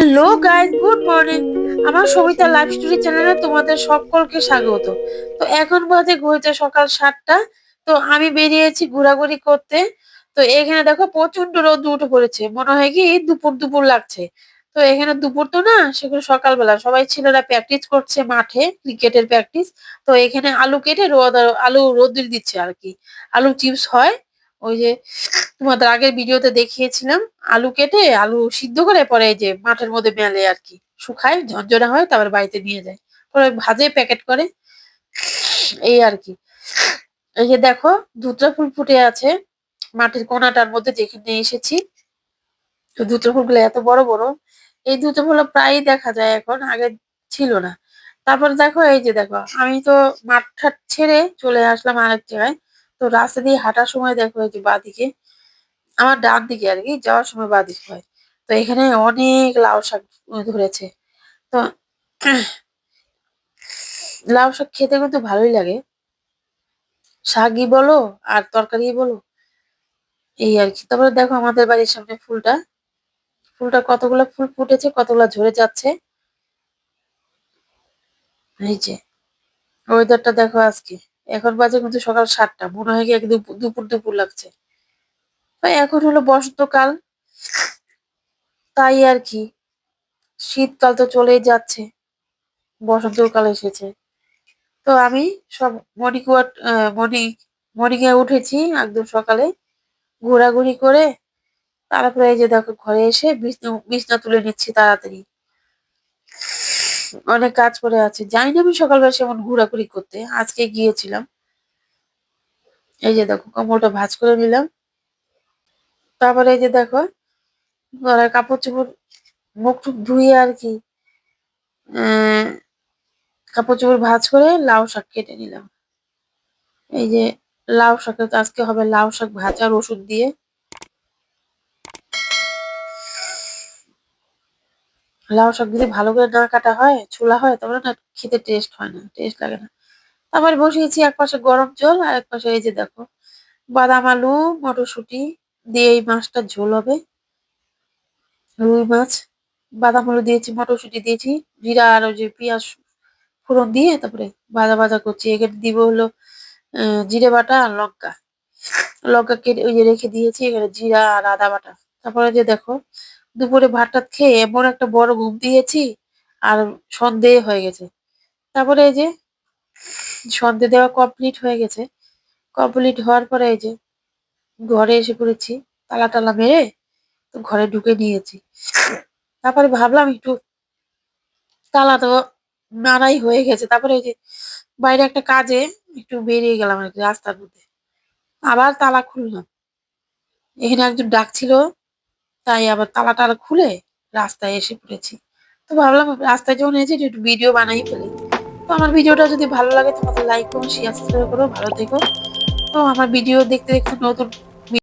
Hello guys good morning আমার Sabita live story চ্যানেলে তোমাদের সকলকে স্বাগত। তো এখন বাজে ঘুরতে সকাল সাতটা, তো আমি বেরিয়েছি ঘোরাঘুরি করতে। তো এখানে দেখো প্রচণ্ড রোদ উঠে পড়েছে, মনে হয় কি দুপুর দুপুর লাগছে। তো এখানে দুপুর তো না, সেগুলো সকালবেলা। সবাই ছেলেরা প্র্যাকটিস করছে মাঠে ক্রিকেটের প্র্যাকটিস তো এখানে আলু কেটে রোদ আলু রোদ দিচ্ছে আর কি। আলু চিপস হয় ওই যে তোমাদের আগের ভিডিওতে দেখিয়েছিলাম, আলু কেটে আলু সিদ্ধ করে পরে যে মাঠের মধ্যে মেলে আর কি, শুকায়, ঝরঝরা হয়, তারপর বাড়িতে নিয়ে যায়। পরে ভাজে প্যাকেট করে, এই আর কি। এই যে দেখো, ধুতরা ফুল ফুটে আছে মাটির কোনাটার মধ্যে যেখানে এসেছি, তো ধুতরা ফুলগুলো এত বড় বড়, এই ধুতরা ফুল প্রায়ই দেখা যায় এখন, আগে ছিল না। তারপর দেখো, এই যে দেখো, আমি তো মাঠ ছেড়ে চলে আসলাম আরেক জায়গায় তো রাস্তা দিয়ে হাঁটার সময় দেখো যে বাদিকে, আমার ডান দিকে আর কি, যাওয়ার সময় বাদিকে হয়। তো এখানে অনেক লাউ শাক ধরেছে। তো লাউ শাক খেতে কিন্তু ভালোই লাগে। শাকই বলো আর তরকারি বলো, এই আর কি। তারপরে দেখো আমাদের বাড়ির সামনে ফুলটা। ফুলটা কতগুলো ফুল ফুটেছে, কতগুলো ঝরে যাচ্ছে। এই যে ওয়েদারটা দেখো আজকে। এখন বাজে কিন্তু সকাল সাতটা। মনে হয় কি দুপুর দুপুর লাগছে। ভাই এখন হলো বসন্তকাল। তাই আর কি। শীতকাল তো চলেই যাচ্ছে। বসন্তকাল এসেছে। তো আমি সব মর্নিং ওয়াক মর্নিং মর্নিং এ উঠেছি একদম সকালে। ঘোরাঘুরি করে তারপরে এই যে দেখো ঘরে এসে বিছনা বিছনা তুলে নিচ্ছি তাড়াতাড়ি। অনেক কাজ করে আছে। জানি না আমি সকালবেলা সেমন ঘোরাঘুরি করতে। আজকে গিয়েছিলাম। এই যে দেখো কম্বলটা ভাজ করে নিলাম। তারপরে এই যে দেখো গলায় কাপড় চোপড় মুখ টুক ধুয়ে আর কি কাপড় চোপড় ভাজ করে লাউ শাক কেটে নিলাম। এই যে লাউ শাক আজকে হবে লাউ শাক ভাজার ওষুধ দিয়ে। লাউ শাক যদি ভালো করে না কাটা হয়, ছোলা হয় তাহলে না খেতে টেস্ট হয় না টেস্ট লাগে না। তারপরে বসিয়েছি এক পাশে গরম জল আর এক পাশে এই যে দেখো, বাদাম আলু, মটরশুঁটি দিয়ে এই মাছটা ঝোল হবে। রুই মাছ, বাদাম আলু দিয়েছি, মটরশুঁটি দিয়েছি, জিরা আর ওই যে পেঁয়াজ ফোড়ন দিয়ে তারপরে ভাজা ভাজা করছি। এখানে দিব হলো জিরে বাটা আর লঙ্কা। লঙ্কা কেটে ওই যে রেখে দিয়েছি, এখানে জিরা আর আদা বাটা। তারপরে যে দেখো দুপুরে ভাত টাত খেয়ে এমন একটা বড় ঘুম দিয়েছি আর সন্ধে হয়ে গেছে। তারপরে এই যে সন্ধে দেওয়া কমপ্লিট হয়ে গেছে। কমপ্লিট হওয়ার পরে এই যে ঘরে এসে পড়েছি, তালা টালা মেরে তো ঘরে ঢুকে নিয়েছি। তারপরে ভাবলাম একটু তালা তো মারাই হয়ে গেছে। তারপরে এই যে বাইরে একটা কাজে একটু বেরিয়ে গেলাম আর কি রাস্তার মধ্যে। আবার তালা খুললাম। এখানে একজন ডাকছিল তাই আবার তালা টালা খুলে রাস্তায় এসে পড়েছি। তো ভাবলাম রাস্তায় যখন এসেছি একটু ভিডিও বানাই ফেলি। তো আমার ভিডিওটা যদি ভালো লাগে তোমাদের লাইক করো শেয়ার সাবস্ক্রাইব করো, ভালো থেকো। তো আমার ভিডিও দেখতে দেখতে নতুন